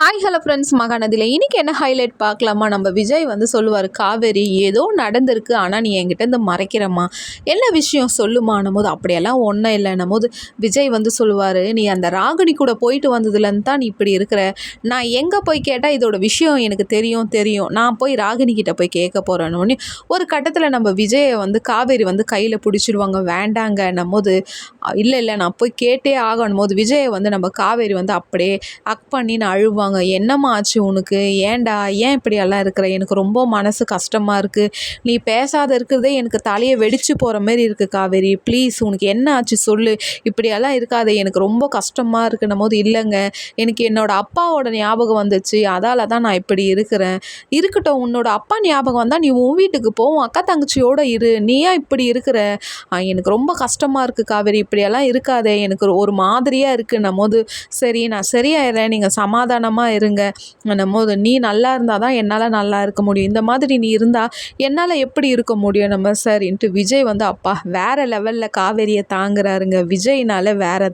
Hi hello friends மகாநதியில் இன்றைக்கி என்ன highlight பார்க்கலாமா? நம்ம விஜய் வந்து சொல்லுவார் காவேரி ஏதோ நடந்திருக்கு. ஆனால் நீ என்கிட்ட இருந்து மறைக்கிறம்மா. என்ன விஷயம் சொல்லுமான்னும் போது அப்படியெல்லாம் ஒன்றும் இல்லைன்னும் போது விஜய் வந்து சொல்லுவார் நீ அந்த ராகினி கூட போயிட்டு வந்ததுலேருந்து தான் நீ இப்படி இருக்கிற. நான் எங்கே போய் கேட்டால் இதோட விஷயம் எனக்கு தெரியும் தெரியும். நான் போய் ராகினி கிட்டே போய் கேட்க போகிறேன்னு ஒரு கட்டத்தில் நம்ம விஜயை வந்து காவேரி வந்து கையில் பிடிச்சிடுவாங்க வேண்டாங்கன்னும் போது இல்லை இல்லை. நான் போய் கேட்டே ஆகணும் போது விஜயை வந்து நம்ம காவேரி வந்து அப்படியே அக் பண்ணி நான் அழுவாங்க. சொல்லுவாங்க என்னம்மா ஆச்சு உனக்கு? ஏன்டா? ஏன் இப்படியெல்லாம் இருக்கிற? எனக்கு ரொம்ப மனசு கஷ்டமாக இருக்குது நீ பேசாத இருக்கிறதே எனக்கு தலையை வெடிச்சு போகிற மாரி இருக்குது காவேரி. ப்ளீஸ் உனக்கு என்ன ஆச்சு சொல்லு. இப்படியெல்லாம் இருக்காது. எனக்கு ரொம்ப கஷ்டமாக இருக்குன்னும் போது இல்லைங்க. எனக்கு என்னோடய அப்பாவோட ஞாபகம் வந்துச்சு. அதால் தான் நான் இப்படி இருக்கிறேன். இருக்கட்டும் உன்னோட அப்பா ஞாபகம் வந்தால் நீ உன் வீட்டுக்கு போ. உன் அக்கா தங்கச்சியோடு இரு. நீ ஏன் இப்படி இருக்கிற? எனக்கு ரொம்ப கஷ்டமாக இருக்குது காவேரி. இப்படியெல்லாம் இருக்காதே. எனக்கு ஒரு மாதிரியாக இருக்குன்னும் போது சரி நான் சரியாயிடுறேன் நீங்கள் சமாதானமாக சந்தோஷமாக இருங்க. போது நீ நல்லா இருந்தால் தான் என்னால் நல்லா இருக்க முடியும். இந்த மாதிரி நீ இருந்தால் என்னால் எப்படி இருக்க முடியும் நம்ம? சார் சரின்ட்டு விஜய் வந்து அப்பா வேறு லெவலில் காவேரியை தாங்குறாருங்க. விஜய்னால வேறு